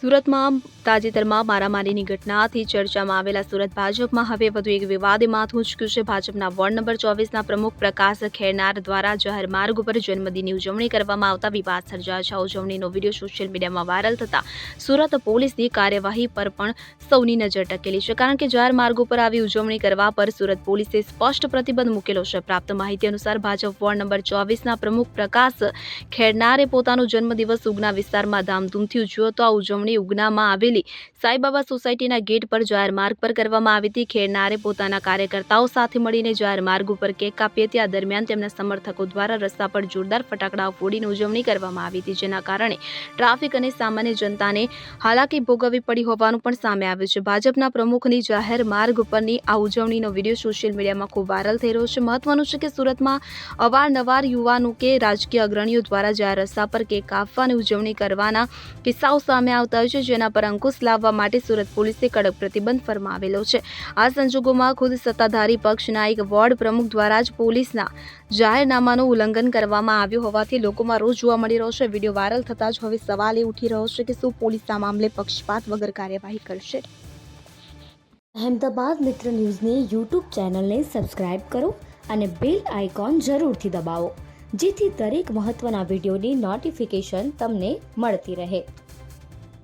સુરતમાં, તાજેતરમાં મારામારીની ઘટનાથી ચર્ચામાં આવેલા સુરત ભાજપમાં હવે વધુ એક વિવાદે માથું ઉચક્યું છે. ભાજપના વોર્ડ નંબર ચોવીસના પ્રમુખ પ્રકાશ ખેરનાર દ્વારા જાહેર માર્ગ ઉપર જન્મદિનની ઉજવણી કરવામાં આવતા વિવાદ સર્જાયો. છે ઉજવણીનો વીડિયો સોશિયલ મીડિયામાં વાયરલ થતા સુરત પોલીસની કાર્યવાહી પર પણ સૌની નજર ટકેલી છે. કારણ કે જાહેર માર્ગ ઉપર આવી ઉજવણી કરવા પર સુરત પોલીસે સ્પષ્ટ પ્રતિબંધ મૂકેલો છે. પ્રાપ્ત માહિતી અનુસાર ભાજપ વોર્ડ નંબર ચોવીસના પ્રમુખ પ્રકાશ ખેરનારે પોતાનો જન્મદિવસ ઉગના વિસ્તારમાં ધામધૂમથી ઉજવ્યો હતો. આ ઉજવણી ઉગનામાં આવેલી સાઈબાબા સોસાયટીના ગેટ પર જાહેર માર્ગ પર કરવામાં આવી હતી. ખેડનારે પોતાના કાર્યકર્તાઓ સાથે મળીને જાહેર માર્ગ ઉપર કેક કાપી હતી. આ દરમિયાન તેમના સમર્થકો દ્વારા રસ્તા પર જોરદાર ફટાકડાઓ ફોડીને ઉજવણી કરવામાં આવી હતી, જેના કારણે ટ્રાફિક અને સામાન્ય જનતાને હાલાકી ભોગવવી પડી હોવાનું પણ સામે આવ્યું છે. ભાજપના પ્રમુખની જાહેર માર્ગ ઉપરની આ ઉજવણીનો વીડિયો સોશિયલ મીડિયામાં ખૂબ વાયરલ થઈ રહ્યો છે. મહત્વનું છે કે સુરતમાં અવારનવાર યુવાનો કે રાજકીય અગ્રણીઓ દ્વારા જાહેર રસ્તા પર કેક કાપવા અને ઉજવણી કરવાના કિસ્સાઓ સામે આવતા છે, જેના પર અંકુશ લાવવા માટે સુરત પોલીસે કડક પ્રતિબંધ ફરમાવેલો છે. આ સંજોગોમાં ખુદ સત્તાધારી પક્ષના એક વોર્ડ પ્રમુખ દ્વારા જ પોલીસના જાહેરનામાનું ઉલ્લંઘન કરવામાં આવ્યું હોવાથી લોકોમાં રોજ જોવા મળી રહ્યો છે. વીડિયો વાયરલ થતાં જ હવે સવાલ એ ઉઠી રહ્યો છે કે શું પોલીસ આ મામલે પક્ષપાત વગર કાર્યવાહી કરશે? અહેમદાબાદ મિત્ર ન્યૂઝની યુટ્યુબ ચેનલને સબસ્ક્રાઇબ કરો અને બેલ આઇકોન જરૂરથી દબાવો, જેથી દરેક મહત્ત્વના વિડીયોની નોટિફિકેશન તમને મળતી રહે.